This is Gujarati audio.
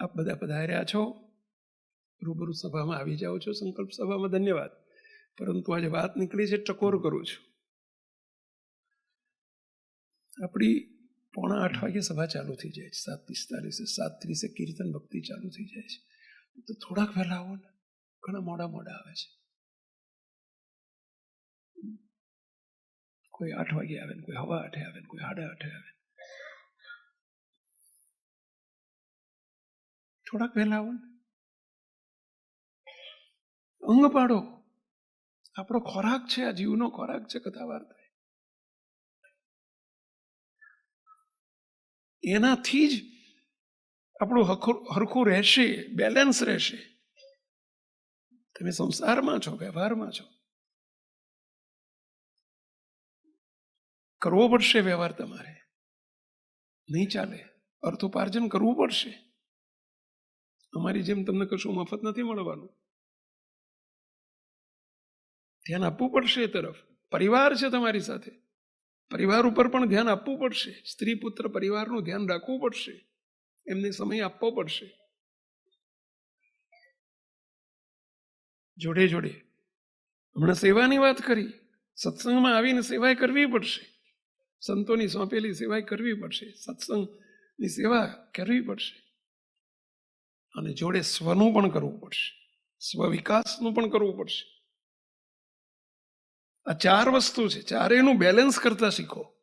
આપ બધા પધાર્યા છો? રૂબરૂ સભામાં આવી જાઓ છો. સંકલ્પ સભામાં ધન્યવાદ. પરંતુ આજે વાત નીકળી છે, ટકોર કરું છું. આપણી પોણા આઠ વાગે સભા ચાલુ થઈ જાય છે. સાત પિસ્તાલીસે, સાત ત્રીસે કીર્તન ભક્તિ ચાલુ થઈ જાય છે. તો થોડાક વહેલા આવો ને. ઘણા મોડા મોડા આવે છે. કોઈ આઠ વાગે આવે ને, કોઈ હવા આઠે આવે ને, કોઈ સાડા આઠે આવે થોડાક વહેલા આવો ને. અંગ પાડો. આપણો ખોરાક છે, આ જીવનો ખોરાક છે કથા વાર્તા એનાથી જ આપણું હરખું રહેશે, બેલેન્સ રહેશે. તમે સંસારમાં છો, વ્યવહારમાં છો. કરવો પડશે વ્યવહાર તમારે. નહીં ચાલે. અર્થોપાર્જન કરવું પડશે. અમારી જેમ તમને કશું મફત નથી મળવાનું. ધ્યાન આપવું પડશે એ તરફ. પરિવાર છે તમારી સાથે. પરિવાર ઉપર પણ ધ્યાન આપવું પડશે. સ્ત્રી પુત્ર પરિવારનું ધ્યાન રાખવું પડશે. એમને સમય આપવો પડશે. જોડે જોડે. હમણાં સેવાની વાત કરી. સત્સંગમાં આવીને સેવાય કરવી પડશે. સંતોની સોંપેલી સેવાય કરવી પડશે. સત્સંગની સેવા કરવી પડશે. અને જોડે સ્વનું પણ કરવું પડશે. સ્વ વિકાસનું પણ કરવું પડશે. આ ચાર વસ્તુ છે. ચારેયનું બેલેન્સ કરતા શીખો.